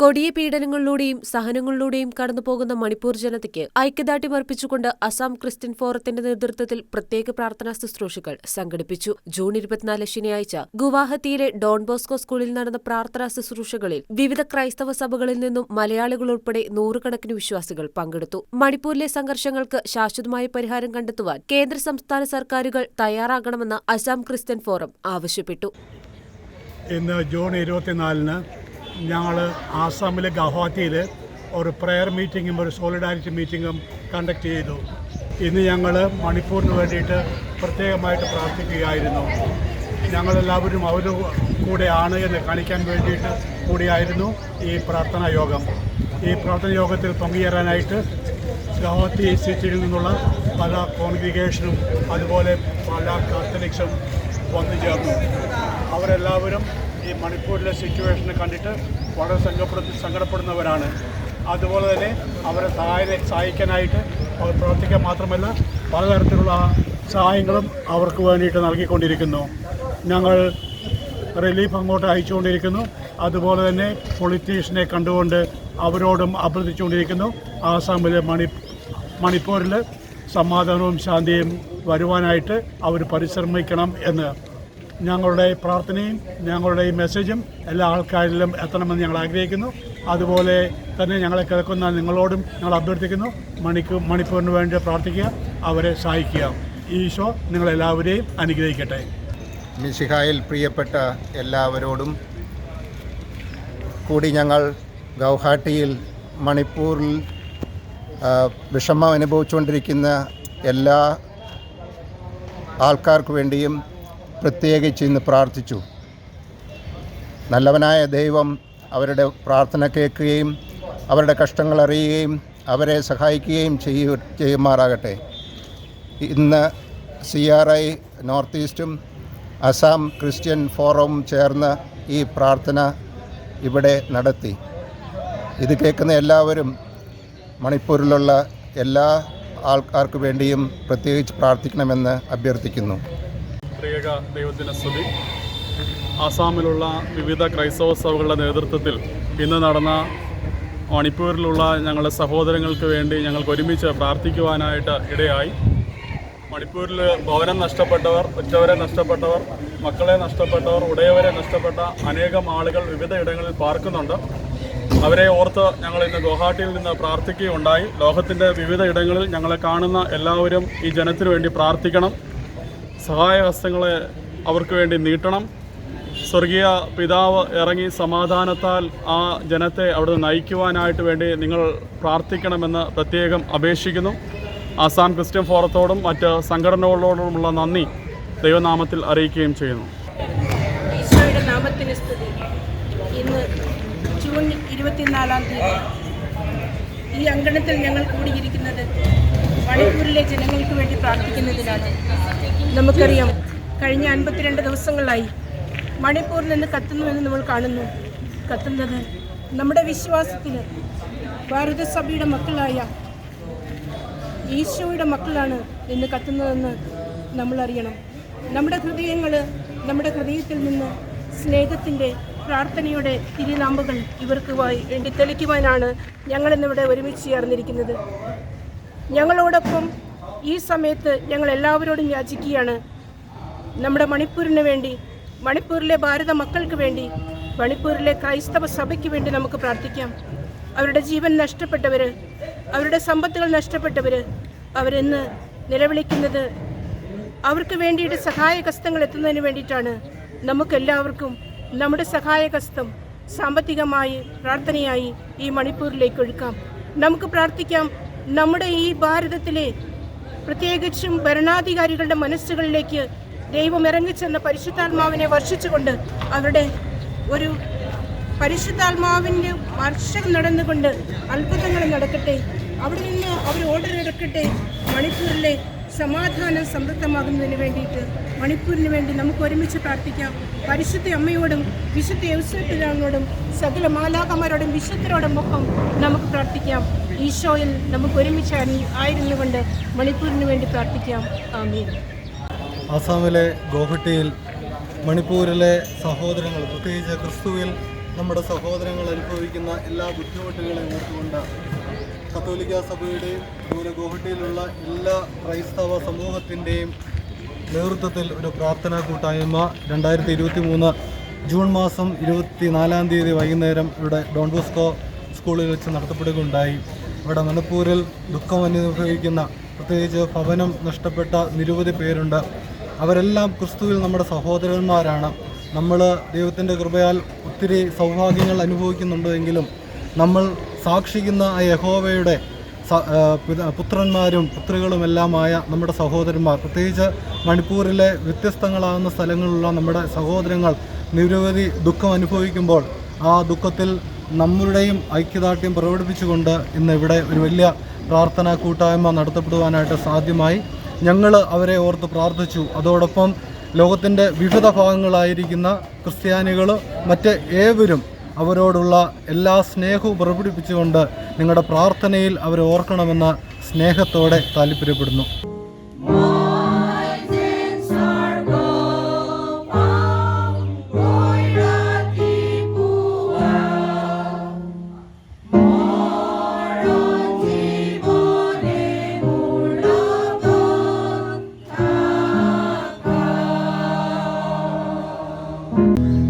കൊടിയ പീഡനങ്ങളിലൂടെയും സഹനങ്ങളിലൂടെയും കടന്നുപോകുന്ന മണിപ്പൂർ ജനതയ്ക്ക് ഐക്യദാർഢ്യം അർപ്പിച്ചുകൊണ്ട് അസം ക്രിസ്ത്യൻ ഫോറത്തിന്റെ നേതൃത്വത്തിൽ പ്രത്യേക പ്രാർത്ഥനാ ശുശ്രൂഷകൾ സംഘടിപ്പിച്ചു. ജൂൺ ഇരുപത്തിനാല് ശനിയാഴ്ച ഗുവാഹത്തിയിലെ ഡോൺ ബോസ്കോ സ്കൂളിൽ നടന്ന പ്രാർത്ഥനാ ശുശ്രൂഷകളിൽ വിവിധ ക്രൈസ്തവ സഭകളിൽ നിന്നും മലയാളികൾ ഉൾപ്പെടെ നൂറുകണക്കിന് വിശ്വാസികൾ പങ്കെടുത്തു. മണിപ്പൂരിലെ സംഘർഷങ്ങൾക്ക് ശാശ്വതമായ പരിഹാരം കണ്ടെത്തുവാൻ കേന്ദ്ര സംസ്ഥാന സർക്കാരുകൾ തയ്യാറാകണമെന്ന് അസാം ക്രിസ്ത്യൻ ഫോറം ആവശ്യപ്പെട്ടു. ഇന്ന് ജൂൺ ഇരുപത്തിനാലിന് ഞങ്ങൾ ആസാമിലെ ഗുവാഹത്തിയിൽ ഒരു പ്രെയർ മീറ്റിങ്ങും ഒരു സോളിഡാരിറ്റി മീറ്റിങ്ങും കണ്ടക്ട് ചെയ്തു. ഇന്ന് ഞങ്ങൾ മണിപ്പൂരിന് വേണ്ടിയിട്ട് പ്രത്യേകമായിട്ട് പ്രാർത്ഥിക്കുകയായിരുന്നു. ഞങ്ങളെല്ലാവരും അവർ കൂടെയാണ് എന്ന് കാണിക്കാൻ വേണ്ടിയിട്ട് കൂടിയായിരുന്നു ഈ പ്രാർത്ഥനാ യോഗം. ഈ പ്രാർത്ഥനാ യോഗത്തിൽ പങ്കുചേരാനായിട്ട് ഗുവാഹത്തി സിറ്റിയിൽ നിന്നുള്ള പല കോൺഗ്രിഗേഷനും അതുപോലെ പല കാത്തലിക്സും വന്നു ചേർന്നു. അവരെല്ലാവരും ഈ മണിപ്പൂരിലെ സിറ്റുവേഷനെ കണ്ടിട്ട് വളരെ സങ്കടപ്പെടുത്തി സങ്കടപ്പെടുന്നവരാണ്. അതുപോലെ തന്നെ അവരെ സഹായ സഹായിക്കാനായിട്ട് അവർ പ്രവർത്തിക്കാൻ മാത്രമല്ല പലതരത്തിലുള്ള സഹായങ്ങളും അവർക്ക് വേണ്ടിയിട്ട് നൽകിക്കൊണ്ടിരിക്കുന്നു. ഞങ്ങൾ റിലീഫ് അങ്ങോട്ട് അയച്ചുകൊണ്ടിരിക്കുന്നു. അതുപോലെ തന്നെ പൊളിറ്റീഷ്യനെ കണ്ടുകൊണ്ട് അവരോടും അഭ്യർത്ഥിച്ചുകൊണ്ടിരിക്കുന്നു. ആസാമിലെ മണി മണിപ്പൂരിൽ സമാധാനവും ശാന്തിയും വരുവാനായിട്ട് അവർ പരിശ്രമിക്കണം എന്ന്. ഞങ്ങളുടെ പ്രാർത്ഥനയും ഞങ്ങളുടെ ഈ മെസ്സേജും എല്ലാ ആൾക്കാരിലും എത്തണമെന്ന് ഞങ്ങൾ ആഗ്രഹിക്കുന്നു. അതുപോലെ തന്നെ ഞങ്ങളെ കേൾക്കുന്ന നിങ്ങളോടും ഞങ്ങൾ അഭ്യർത്ഥിക്കുന്നു. മണിക്ക് മണിപ്പൂരിന് വേണ്ടി പ്രാർത്ഥിക്കുക അവരെ സഹായിക്കുക. ഈശോ നിങ്ങളെല്ലാവരെയും അനുഗ്രഹിക്കട്ടെ. മിശിഹായിൽ പ്രിയപ്പെട്ട എല്ലാവരോടും കൂടി ഞങ്ങൾ ഗൗഹാട്ടിയിൽ മണിപ്പൂരിൽ വിഷമം അനുഭവിച്ചുകൊണ്ടിരിക്കുന്ന എല്ലാ ആൾക്കാർക്ക് വേണ്ടിയും പ്രത്യേകിച്ച് ഇന്ന് പ്രാർത്ഥിച്ചു. നല്ലവനായ ദൈവം അവരുടെ പ്രാർത്ഥന കേൾക്കുകയും അവരുടെ കഷ്ടങ്ങൾ അറിയുകയും അവരെ സഹായിക്കുകയും ചെയ്യൂ ചെയ്യുമാറാകട്ടെ. ഇന്ന് സി ആർ ഐ നോർത്ത് ഈസ്റ്റും അസാം ക്രിസ്ത്യൻ ഫോറവും ചേർന്ന് ഈ പ്രാർത്ഥന ഇവിടെ നടത്തി. ഇത് കേൾക്കുന്ന എല്ലാവരും മണിപ്പൂരിലുള്ള എല്ലാ ആൾക്കാർക്ക് വേണ്ടിയും പ്രത്യേകിച്ച് പ്രാർത്ഥിക്കണമെന്ന് അഭ്യർത്ഥിക്കുന്നു. പ്രിയക ദൈവത്തിന് സ്തുതി. ആസാമിലുള്ള വിവിധ ക്രൈസ്തവ സഭകളുടെ നേതൃത്വത്തിൽ ഇന്ന് നടന്ന മണിപ്പൂരിലുള്ള ഞങ്ങളുടെ സഹോദരങ്ങൾക്ക് വേണ്ടി ഞങ്ങൾക്ക് ഒരുമിച്ച് പ്രാർത്ഥിക്കുവാനായിട്ട് ഇടയായി. മണിപ്പൂരിൽ ഭവനം നഷ്ടപ്പെട്ടവർ ഉറ്റവരെ നഷ്ടപ്പെട്ടവർ മക്കളെ നഷ്ടപ്പെട്ടവർ ഉടയവരെ നഷ്ടപ്പെട്ട അനേകം ആളുകൾ വിവിധ ഇടങ്ങളിൽ പാർക്കുന്നുണ്ട്. അവരെ ഓർത്ത് ഞങ്ങൾ ഇന്ന് ഗുവാഹട്ടിയിൽ നിന്ന് പ്രാർത്ഥിക്കുകയുണ്ടായി. ലോകത്തിന്റെ വിവിധ ഇടങ്ങളിൽ ഞങ്ങളെ കാണുന്ന എല്ലാവരും ഈ ജനത്തിനു വേണ്ടി പ്രാർത്ഥിക്കണം. സഹായഹസ്തങ്ങളെ അവർക്ക് വേണ്ടി നീട്ടണം. സ്വർഗീയ പിതാവ് ഇറങ്ങി സമാധാനത്താൽ ആ ജനത്തെ അവിടുന്ന് നയിക്കുവാനായിട്ട് വേണ്ടി നിങ്ങൾ പ്രാർത്ഥിക്കണമെന്ന് പ്രത്യേകം അപേക്ഷിക്കുന്നു. ആസാം ക്രിസ്ത്യൻ ഫോറത്തോടും മറ്റ് സംഘടനകളോടുമുള്ള നന്ദി ദൈവനാമത്തിൽ അറിയിക്കുകയും ചെയ്യുന്നു. ഈശോയുടെ ഇന്ന് തീയതി. ഈ അങ്കണത്തിൽ ഞങ്ങൾ കൂടിയിരിക്കുന്നത് മണിപ്പൂരിലെ ജനങ്ങൾക്ക് വേണ്ടി പ്രാർത്ഥിക്കുന്നതിനാണ്. നമുക്കറിയാം. കഴിഞ്ഞ അൻപത്തിരണ്ട് ദിവസങ്ങളായി മണിപ്പൂരിൽ നിന്ന് കത്തുന്നുവെന്ന് നമ്മൾ കാണുന്നു. കത്തുന്നത് നമ്മുടെ വിശ്വാസത്തിന് ഭാരതസഭയുടെ മക്കളായ ഈശോയുടെ മക്കളാണ് ഇന്ന് കത്തുന്നതെന്ന് നമ്മൾ അറിയണം. നമ്മുടെ ഹൃദയങ്ങൾ നമ്മുടെ ഹൃദയത്തിൽ നിന്ന് സ്നേഹത്തിന്റെ പ്രാർത്ഥനയുടെ തിരുനാമ്പുകൾ ഇവർക്ക് വേണ്ടി തെളിക്കുവാനാണ് ഞങ്ങളിന്നിവിടെ ഒരുമിച്ച് ചേർന്നിരിക്കുന്നത്. ഞങ്ങളോടൊപ്പം ഈ സമയത്ത് ഞങ്ങൾ എല്ലാവരോടും യാചിക്കുകയാണ്. നമ്മുടെ മണിപ്പൂരിന് വേണ്ടി മണിപ്പൂരിലെ ഭാരത മക്കൾക്ക് വേണ്ടി മണിപ്പൂരിലെ ക്രൈസ്തവ സഭയ്ക്ക് വേണ്ടി നമുക്ക് പ്രാർത്ഥിക്കാം. അവരുടെ ജീവൻ നഷ്ടപ്പെട്ടവർ അവരുടെ സമ്പത്തുകൾ നഷ്ടപ്പെട്ടവർ അവരിന്ന് നിലവിളിക്കുന്നത് അവർക്ക് വേണ്ടിയിട്ട് സഹായകസ്തങ്ങൾ എത്തുന്നതിന് വേണ്ടിയിട്ടാണ്. നമുക്കെല്ലാവർക്കും നമ്മുടെ സഹായകസ്തം സാമ്പത്തികമായി പ്രാർത്ഥനയായി ഈ മണിപ്പൂരിലേക്ക് ഒഴുക്കാം. നമുക്ക് പ്രാർത്ഥിക്കാം നമ്മുടെ ഈ ഭാരതത്തിലെ പ്രത്യേകിച്ചും ഭരണാധികാരികളുടെ മനസ്സുകളിലേക്ക് ദൈവം ഇറങ്ങിച്ചെന്ന പരിശുദ്ധാത്മാവിനെ വർഷിച്ചുകൊണ്ട് അവരുടെ ഒരു പരിശുദ്ധാത്മാവിന്റെ വർഷം നടന്നുകൊണ്ട് അത്ഭുതങ്ങൾ നടക്കട്ടെ. അവിടെ നിന്ന് അവർ ഓർഡർ എടുക്കട്ടെ മണിപ്പൂരിലെ സമാധാനം സമൃദ്ധമാകുന്നതിന് വേണ്ടിയിട്ട് മണിപ്പൂരിന് വേണ്ടി നമുക്ക് ഒരുമിച്ച് പ്രാർത്ഥിക്കാം. പരിശുദ്ധ അമ്മയോടും വിശുദ്ധ യൗസപിതാവിനോടും സകല മാലാകന്മാരോടും വിശുദ്ധരോടും ഒപ്പം നമുക്ക് പ്രാർത്ഥിക്കാം. ഈശോയിൽ നമുക്ക് ഒരുമിച്ച് ആയി- ആയിരുന്നുകൊണ്ട് മണിപ്പൂരിന് വേണ്ടി പ്രാർത്ഥിക്കാം. ആമീൻ. ആസാമിലെ ഗോഹട്ടിയിൽ മണിപ്പൂരിലെ സഹോദരങ്ങൾ പ്രത്യേകിച്ച് ക്രിസ്തുവിൽ നമ്മുടെ സഹോദരങ്ങൾ അനുഭവിക്കുന്ന എല്ലാ ബുദ്ധിമുട്ടുകളെയും ഓർത്തുകൊണ്ട് കത്തോലിക്ക സഭയുടെയും അതുപോലെ ഗോഹട്ടിയിലുള്ള എല്ലാ ക്രൈസ്തവ സമൂഹത്തിന്റെയും നേതൃത്വത്തിൽ ഒരു പ്രാർത്ഥനാ കൂട്ടായ്മ രണ്ടായിരത്തി ഇരുപത്തി മൂന്ന് ജൂൺ മാസം ഇരുപത്തി നാലാം തീയതി വൈകുന്നേരം ഇവിടെ ഡോൺ ബോസ്കോ സ്കൂളിൽ വെച്ച് നടത്തപ്പെടുകയുണ്ടായി. ഇവിടെ മണിപ്പൂരിൽ ദുഃഖം അനുഭവിക്കുന്ന പ്രത്യേകിച്ച് ഭവനം നഷ്ടപ്പെട്ട നിരവധി പേരുണ്ട്. അവരെല്ലാം ക്രിസ്തുവിൽ നമ്മുടെ സഹോദരന്മാരാണ്. നമ്മൾ ദൈവത്തിന്റെ കൃപയാൽ ഒത്തിരി സൗഭാഗ്യങ്ങൾ അനുഭവിക്കുന്നുണ്ടെങ്കിലും നമ്മൾ സാക്ഷിക്കുന്ന ആ യഹോവയുടെ പുത്രന്മാരും പുത്രികളുമെല്ലാമായ നമ്മുടെ സഹോദരന്മാർ. പ്രത്യേകിച്ച് മണിപ്പൂരിലെ വ്യത്യസ്തങ്ങളാകുന്ന സ്ഥലങ്ങളിലുള്ള നമ്മുടെ സഹോദരങ്ങൾ നിരവധി ദുഃഖം അനുഭവിക്കുമ്പോൾ ആ ദുഃഖത്തിൽ നമ്മളുടെയും ഐക്യദാർഢ്യം പ്രകടിപ്പിച്ചുകൊണ്ട് ഇന്ന് ഇവിടെ ഒരു വലിയ പ്രാർത്ഥനാ കൂട്ടായ്മ നടത്തപ്പെടുവാനായിട്ട് സാധ്യമായി. ഞങ്ങൾ അവരെ ഓർത്ത് പ്രാർത്ഥിച്ചു. അതോടൊപ്പം ലോകത്തിന്റെ വിവിധ ഭാഗങ്ങളായിരിക്കുന്ന ക്രിസ്ത്യാനികൾ മറ്റ് ഏവരും അവരോടുള്ള എല്ലാ സ്നേഹവും പ്രകടിപ്പിച്ചുകൊണ്ട് നിങ്ങളുടെ പ്രാർത്ഥനയിൽ അവരെ ഓർക്കണമെന്ന് സ്നേഹത്തോടെ താല്പര്യപ്പെടുന്നു thank mm -hmm. you